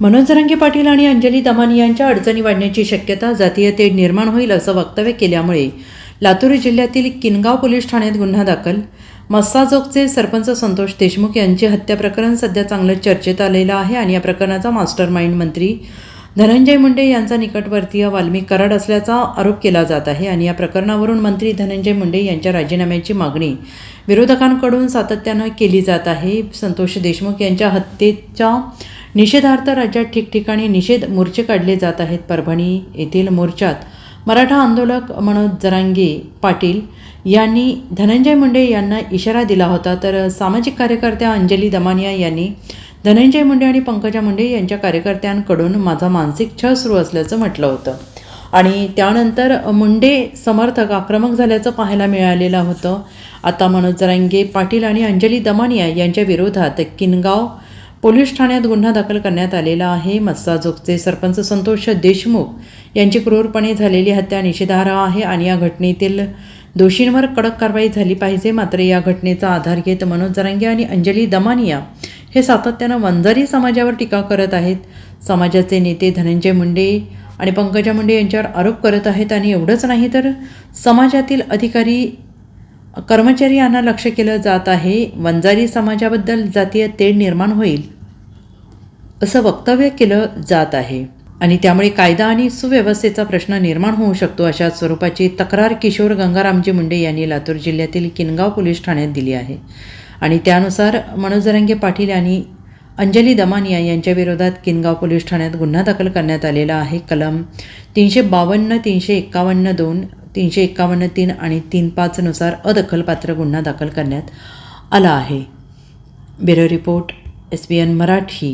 मनोज जरांगे पाटील आणि अंजली दमानी यांच्या अडचणी वाढण्याची शक्यता जातीयतेड निर्माण होईल असं वक्तव्य केल्यामुळे लातूर जिल्ह्यातील किनगाव पोलीस ठाण्यात गुन्हा दाखल. मस्साजोगचे सरपंच संतोष देशमुख यांचे हत्या प्रकरण सध्या चांगलं चर्चेत आलेलं आहे आणि या प्रकरणाचा मास्टर माइंड मंत्री धनंजय मुंडे यांचा निकटवर्तीय वाल्मिक कराड असल्याचा आरोप केला जात आहे आणि या प्रकरणावरून मंत्री धनंजय मुंडे यांच्या राजीनाम्याची मागणी विरोधकांकडून सातत्यानं केली जात आहे. संतोष देशमुख यांच्या हत्येच्या निषेधार्थ राज्यात ठिकठिकाणी निषेध मोर्चे काढले जात आहेत. परभणी येथील मोर्चात मराठा आंदोलक मनोज जरांगे पाटील यांनी धनंजय मुंडे यांना इशारा दिला होता. तर सामाजिक कार्यकर्त्या अंजली दमानिया यांनी धनंजय मुंडे आणि पंकजा मुंडे यांच्या कार्यकर्त्यांकडून माझा मानसिक छळ सुरू असल्याचं म्हटलं होतं. आणि त्यानंतर मुंडे समर्थक आक्रमक झाल्याचं पाहायला मिळालेलं होतं. आता मनोज जरांगे पाटील आणि अंजली दमानिया यांच्या विरोधात किनगाव पोलीस ठाण्यात गुन्हा दाखल करण्यात आलेला आहे. मस्साजोगचे सरपंच संतोष देशमुख यांची क्रूरपणे झालेली हत्या निषेधार्ह आहे आणि या घटनेतील दोषींवर कडक कारवाई झाली पाहिजे. मात्र या घटनेचा आधार घेत मनोज जरांगे आणि अंजली दमानिया हे सातत्यानं वंजारी समाजावर टीका करत आहेत. समाजाचे नेते धनंजय मुंडे आणि पंकजा मुंडे यांच्यावर आरोप करत आहेत आणि एवढंच नाही तर समाजातील अधिकारी कर्मचारी यांना लक्ष केलं जात आहे. वंजारी समाजाबद्दल जातीय तेढ निर्माण होईल. असं वक्तव्य केलं जात आहे. आणि त्यामुळे कायदा आणि सुव्यवस्थेचा प्रश्न निर्माण होऊ शकतो अशा स्वरूपाची तक्रार किशोर गंगारामजी मुंडे यांनी लातूर जिल्ह्यातील किनगाव पोलीस ठाण्यात दिली आहे. आणि त्यानुसार मनोजरंगे पाटील यांनी अंजली दमानिया यांच्याविरोधात किनगाव पोलीस ठाण्यात गुन्हा दाखल करण्यात आलेला आहे. कलम तीनशे बावन्न तीनशे एक्कावन्न दोन तीनशे एक्कावन्न तीन आणि तीन पाचनुसार अदखलपात्र गुन्हा दाखल करण्यात आला आहे. Bureau report S B N Marathi.